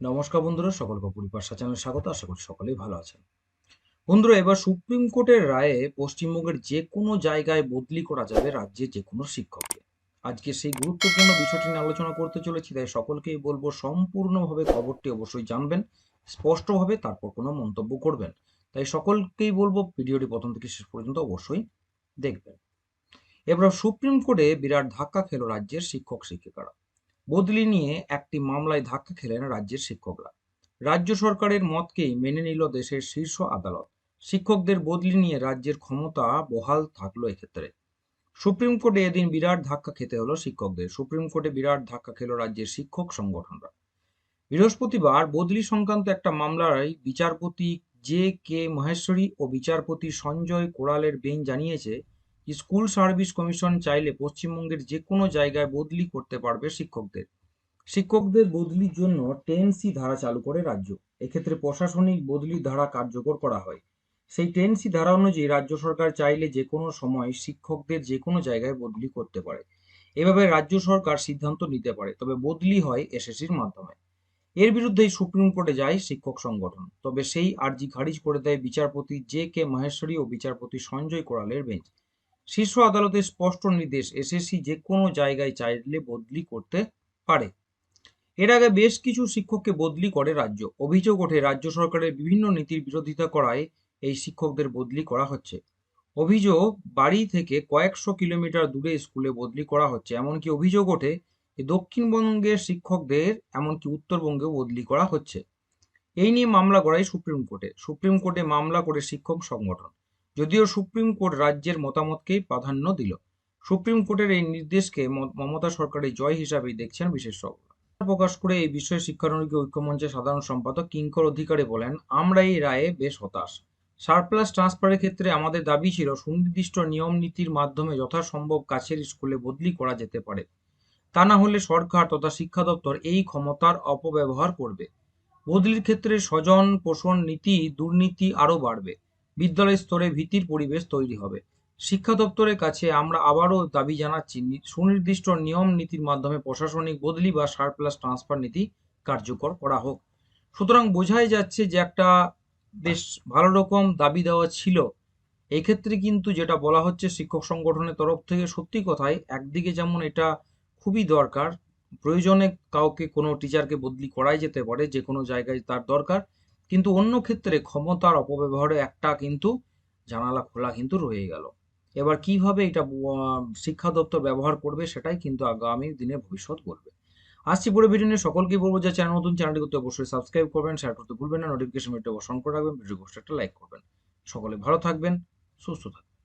নমস্কার বন্ধুরা, সকলকে পরিপাশা চ্যানেল স্বাগত, আশা করি সকলেই ভালো আছেন। বন্ধুরা, এবার সুপ্রিম কোর্টের রায়ে পশ্চিমবঙ্গের যে কোনো জায়গায় বদলি করা যাবে রাজ্যের যে কোনো শিক্ষককে। আজকে সেই গুরুত্বপূর্ণ বিষয়টি নিয়ে আলোচনা করতে চলেছি, তাই সকলকেই বলব সম্পূর্ণভাবে খবরটি অবশ্যই জানবেন, স্পষ্টভাবে তারপর কোনো মন্তব্য করবেন। তাই সকলকেই বলব ভিডিওটি প্রথম থেকে শেষ পর্যন্ত অবশ্যই দেখবেন। এবার সুপ্রিম কোর্টে বিরাট ধাক্কা খেল রাজ্যের শিক্ষক শিক্ষিকারা বদলি নিয়ে একটি মামলায় ধাক্কা খেলেন রাজ্যের শিক্ষকরা। রাজ্য সরকারের মতকেই মেনে নিল দেশের শীর্ষ আদালত। শিক্ষকদের বদলি নিয়ে রাজ্যের ক্ষমতা বহাল থাকল এক্ষেত্রে। সুপ্রিম কোর্টে এদিন বিরাট ধাক্কা খেতে হলো শিক্ষকদের। সুপ্রিম কোর্টে বিরাট ধাক্কা খেল রাজ্যের শিক্ষক সংগঠনরা। বৃহস্পতিবার বদলি সংক্রান্ত একটা মামলায় বিচারপতি জে কে মহেশ্বরী ও বিচারপতি সঞ্জয় কোড়ালের বেঞ্চ জানিয়েছে স্কুল সার্ভিস কমিশন চাইলে পশ্চিমবঙ্গের যে কোনো জায়গায় বদলি করতে পারবে শিক্ষকদের। শিক্ষকদের বদলির জন্য টেন সি ধারা চালু করে রাজ্য। এক্ষেত্রে প্রশাসনিক বদলির ধারা কার্যকর করা হয়। সেই টেন সি ধারা অনুযায়ী রাজ্য সরকার চাইলে যে কোনো সময় শিক্ষকদের যে কোনো জায়গায় বদলি করতে পারে। এভাবে রাজ্য সরকার সিদ্ধান্ত নিতে পারে, তবে বদলি হয় এসএসসির মাধ্যমে। এর বিরুদ্ধেই সুপ্রিম কোর্টে যায় শিক্ষক সংগঠন, তবে সেই আর্জি খারিজ করে দেয় বিচারপতি জে কে মহেশ্বরী ও বিচারপতি সঞ্জয় কোড়ালের বেঞ্চ। শীর্ষ আদালতের স্পষ্ট নির্দেশ এসএসসি যে কোনো জায়গায় চাইলে বদলি করতে পারে। এর আগে বেশ কিছু শিক্ষককে বদলি করে রাজ্য। অভিযোগ ওঠে, রাজ্য সরকারের বিভিন্ন নীতির বিরোধিতা করায় এই শিক্ষকদের বদলি করা হচ্ছে। অভিযোগ, বাড়ি থেকে কয়েকশো কিলোমিটার দূরে স্কুলে বদলি করা হচ্ছে। এমনকি অভিযোগ ওঠে দক্ষিণবঙ্গের শিক্ষকদের, এমনকি উত্তরবঙ্গেও বদলি করা হচ্ছে। এই নিয়ে মামলা করায় সুপ্রিম কোর্টে। সুপ্রিম কোর্টে মামলা করে শিক্ষক সংগঠন। যদিও সুপ্রিম কোর্ট রাজ্যের মতামতকেই প্রাধান্য দিল। সুপ্রিম কোর্টের এই নির্দেশকে মমতা সরকারের জয় হিসাবেই দেখছেন বিশেষজ্ঞরা। প্রকাশ করে এই বিষয়ে শিক্ষানবিক ঐক্যমঞ্চের সাধারণ সম্পাদক কিঙ্কর অধিকারী বলেন আমরা এই রায়ে বেশ হতাশ। সারপ্লাস ট্রান্সফারের ক্ষেত্রে আমাদের দাবি ছিল সুনির্দিষ্ট নিয়ম নীতির মাধ্যমে যথাসম্ভব কাছের স্কুলে বদলি করা যেতে পারে। তা না হলে সরকার তথা শিক্ষা দপ্তর এই ক্ষমতার অপব্যবহার করবে। বদলির ক্ষেত্রে স্বজন পোষণ নীতি, দুর্নীতি আরও বাড়বে। বিদ্যালয় স্তরে ভীতির পরিবেশ তৈরি হবে। শিক্ষা দপ্তরের কাছে আমরা আবারও দাবি জানাচ্ছি সুনির্দিষ্ট নিয়ম নীতির মাধ্যমে প্রশাসনিক বদলি বা সারপ্লাস ট্রান্সফার নীতি কার্যকর করা হোক। সুতরাং বোঝাই যাচ্ছে যে একটা বেশ ভালো রকম দাবি দেওয়া ছিল। এক্ষেত্রে কিন্তু যেটা বলা হচ্ছে, শিক্ষক সংগঠনের তরফ থেকে সত্যি কথাই একদিকে যেমন এটা খুবই দরকার, প্রয়োজনে কাউকে কোনো টিচারকে বদলি করাই যেতে পারে, যে কোনো জায়গায় তার দরকার কিন্তু অন্য ক্ষেত্রে ক্ষমতার অপব্যবহারে একটা কিন্তু জানালা খোলা কিন্তু রয়ে গেল। এবার কীভাবে এটা শিক্ষা দপ্তর ব্যবহার করবে সেটাই কিন্তু আগামী দিনে ভবিষ্যৎ করবে আসছি পুরো ভিডিও নিয়ে, সকলকেই বলব যে চ্যানেল নতুন, চ্যানেলটি করতে অবশ্যই সাবস্ক্রাইব করবেন শেয়ার করতে ভুলবেন না নোটিফিকেশন বেলটা অবশ্যই করে রাখবেন ভিডিও একটা লাইক করবেন। সকলে ভালো থাকবেন, সুস্থ থাকবেন।